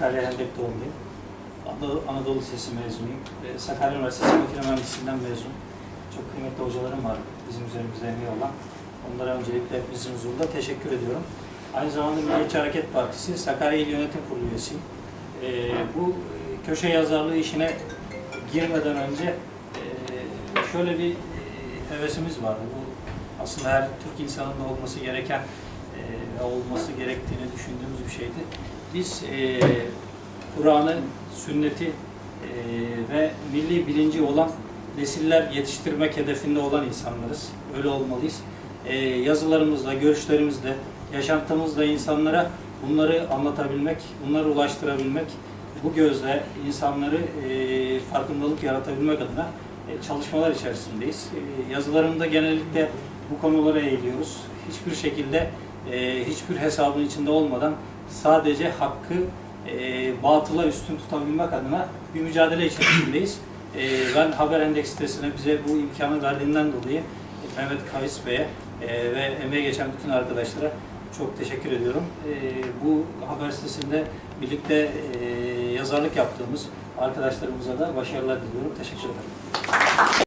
Kırıkkale Hendek doğumluyum. Anadolu, Lisesi mezunuyum. Ve Sakarya Üniversitesi Makine Mühendisliğinden mezun. Çok kıymetli hocalarım var bizim üzerimizde emeği olan. Onlara öncelikle hepimizin huzurunda teşekkür ediyorum. Aynı zamanda Milliyetçi Hareket Partisi Sakarya İl Yönetim Kurulu üyesiyim. Ee, bu e, köşe yazarlığı işine girmeden önce e, şöyle bir e, hevesimiz vardı. Bu aslında her Türk insanında olması gereken olması gerektiğini düşündüğümüz bir şeydi. Biz e, Kur'an'ı, sünneti e, ve milli bilinci olan nesiller yetiştirmek hedefinde olan insanlarız. Öyle olmalıyız. E, yazılarımızla, görüşlerimizle, yaşantımızla insanlara bunları anlatabilmek, bunları ulaştırabilmek, bu gözle insanları e, farkındalık yaratabilmek adına e, çalışmalar içerisindeyiz. E, yazılarımda genellikle bu konulara eğiliyoruz. Hiçbir şekilde e, hiçbir hesabın içinde olmadan sadece hakkı e, batıla üstün tutabilmek adına bir mücadele içerisindeyiz. E, ben Haber Endeks sitesine bize bu imkanı verdiğinden dolayı Mehmet Kavis Bey'e e, ve emeğe geçen bütün arkadaşlara çok teşekkür ediyorum. E, bu haber sitesinde birlikte e, yazarlık yaptığımız arkadaşlarımıza da başarılar diliyorum. Teşekkür ederim.